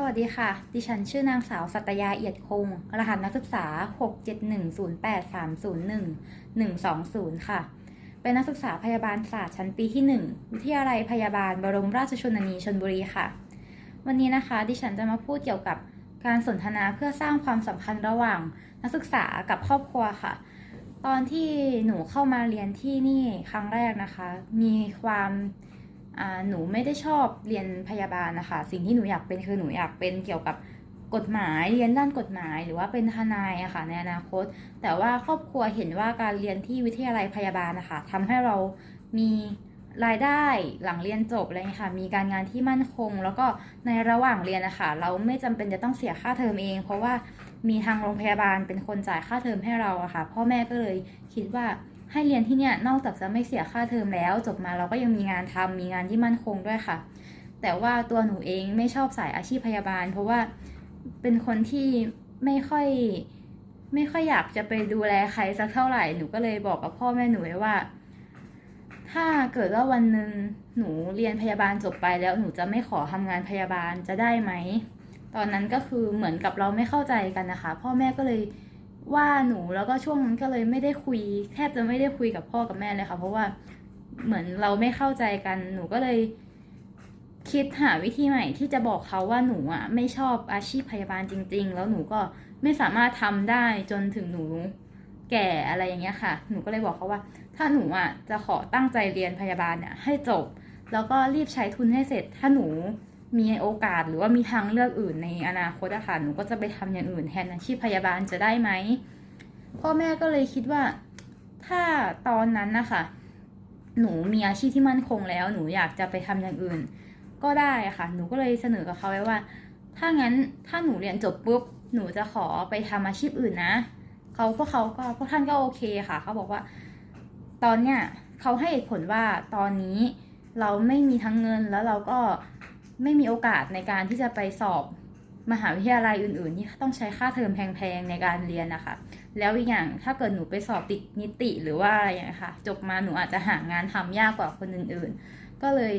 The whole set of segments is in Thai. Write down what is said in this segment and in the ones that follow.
สวัสดีค่ะ ดิฉันชื่อนางสาวสัตยาเอียดคง รหัสนักศึกษา 67108301120 ค่ะ เป็นนักศึกษาพยาบาลศาสตร์ชั้นปีที่ 1 วิทยาลัยพยาบาลบรมราชชนนีชนบุรีค่ะ วันนี้นะคะ ดิฉันจะมาพูดเกี่ยวกับการสนทนาเพื่อสร้างความสัมพันธ์ระหว่างนักศึกษากับครอบครัวค่ะ ตอนที่หนูเข้ามาเรียนที่นี่ครั้งแรกนะคะ มีความ หนูไม่ได้ชอบเรียนพยาบาลนะคะ สิ่งที่หนูอยากเป็นคือหนูอยากเป็นเกี่ยวกับกฎหมายเรียนด้านกฎหมาย หรือว่าเป็นทนายอะค่ะในอนาคต แต่ว่าครอบครัวเห็นว่าการเรียนที่วิทยาลัยพยาบาลนะคะทำให้เรามีรายได้หลังเรียนจบอะไรอย่างเงี้ยค่ะ มีการงานที่มั่นคง แล้วก็ในระหว่างเรียนนะคะเราไม่จำเป็นจะต้องเสียค่าเทอมเอง เพราะว่ามีทางโรงพยาบาลเป็นคนจ่ายค่าเทอมให้เราอะค่ะ พ่อแม่ก็เลยคิดว่า ให้เรียนที่เนี่ยนอกจากจะไม่เสียค่าเทอมแล้ว จบมาเราก็ยังมีงานทำมีงานที่มั่นคงด้วยค่ะ แต่ว่าตัวหนูเองไม่ชอบสายอาชีพพยาบาล เพราะว่าเป็นคนที่ไม่ค่อยไม่ค่อยอยากจะไปดูแลใครสักเท่าไหร่หนูก็เลยบอกกับพ่อแม่หนูไว้ว่า ถ้าเกิดว่าวันหนึ่งหนูเรียนพยาบาลจบไปแล้วหนูจะไม่ขอทำงานพยาบาลจะได้ไหมตอนนั้นก็คือเหมือนกับเราไม่เข้าใจกันนะคะ พ่อแม่ก็เลย ว่าหนูแล้วก็ช่วงนั้นก็เลยไม่ได้คุย แทบจะไม่ได้คุยกับพ่อกับแม่เลยค่ะ เพราะว่าเหมือนเราไม่เข้าใจกัน หนูก็เลยคิดหาวิธีใหม่ที่จะบอกเขาว่าหนูอะไม่ชอบอาชีพพยาบาลจริง ๆ แล้วหนูก็ไม่สามารถทำได้จนถึงหนูแก่อะไรอย่างเงี้ยค่ะ หนูก็เลยบอกเขาว่า ถ้าหนูอะจะขอตั้งใจเรียนพยาบาลเนี่ยให้จบ แล้วก็รีบใช้ทุนให้เสร็จ ถ้าหนู มีโอกาสหรือว่ามีทางเลือกอื่นในอนาคตอะค่ะหนูก็จะไปทำอย่างอื่นแทนอาชีพพยาบาลจะได้ไหมพ่อแม่ก็เลยคิดว่า ถ้าตอนนั้นนะคะหนูมีอาชีพที่มั่นคงแล้ว หนูอยากจะไปทำอย่างอื่น ก็ได้อะค่ะ หนูก็เลยเสนอกับเขาไว้ว่า ถ้างั้นถ้าหนูเรียนจบปุ๊บหนูจะขอไปทำอาชีพอื่นนะเขาพวกเขาก็พวกท่านก็โอเคค่ะเขาบอกว่า ตอนเนี้ยเขาให้เหตุผลว่าตอนนี้เราไม่มีทั้งเงินแล้วเราก็ ไม่มีโอกาสในการที่จะไปสอบมหาวิทยาลัยอื่น ๆ ที่ต้องใช้ค่าเทอมแพง ๆ ในการเรียนนะคะ แล้วอีกอย่างถ้าเกิดหนูไปสอบติดนิติหรือว่าอะไรอย่างเงี้ค่ะ จบมาหนูอาจจะหางานทำยากกว่าคนอื่น ๆ ก็เลย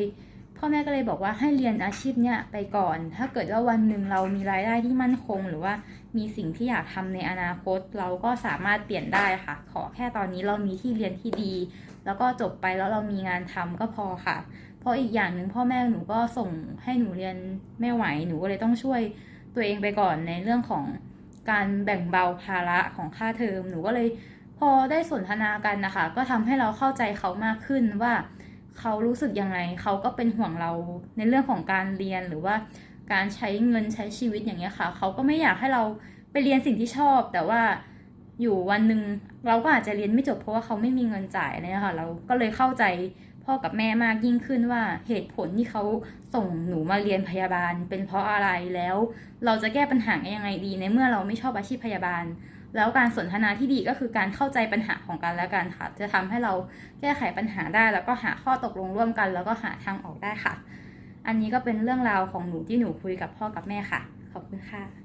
พ่อแม่ก็เลยบอกว่าให้เรียนอาชีพเนี่ยไปก่อน ถ้าเกิดว่าวันหนึ่งเรามีรายได้ที่มั่นคง หรือว่ามีสิ่งที่อยากทำในอนาคต เราก็สามารถเปลี่ยนได้ค่ะ ขอแค่ตอนนี้เรามีที่เรียนที่ดี แล้วก็จบไปแล้วเรามีงานทำก็พอค่ะ เพราะอีกอย่างหนึ่งพ่อแม่หนูก็ส่งให้หนูเรียนไม่ไหวหนูก็เลยต้องช่วยตัวเองไปก่อนในเรื่องของการแบ่งเบาภาระของค่าเทอมหนูก็เลยพอได้สนทนากันนะคะ ก็ทำให้เราเข้าใจเขามากขึ้นว่าเขารู้สึกยังไงเขาก็เป็นห่วงเราในเรื่องของการเรียนหรือว่าการใช้เงินใช้ชีวิตอย่างเงี้ยค่ะ เขาก็ไม่อยากให้เราไปเรียนสิ่งที่ชอบ แต่ว่าอยู่วันหนึ่งเราก็อาจจะเรียนไม่จบเพราะว่าเขาไม่มีเงินจ่ายเนี่ยค่ะ เราก็เลยเข้าใจ พ่อกับแม่มากยิ่งขึ้นว่าเหตุผลที่เขาส่งหนูมาเรียนพยาบาล เป็นเพราะอะไรแล้ว เราจะแก้ปัญหายังไงดีในเมื่อเราไม่ชอบอาชีพพยาบาล แล้วการสนทนาที่ดีก็คือการเข้าใจปัญหาของกันและกันค่ะ จะทำให้เราแก้ไขปัญหาได้ แล้วก็หาข้อตกลงร่วมกัน แล้วก็หาทางออกได้ค่ะ อันนี้ก็เป็นเรื่องราวของหนูที่หนูคุยกับพ่อกับแม่ค่ะ ขอบคุณค่ะ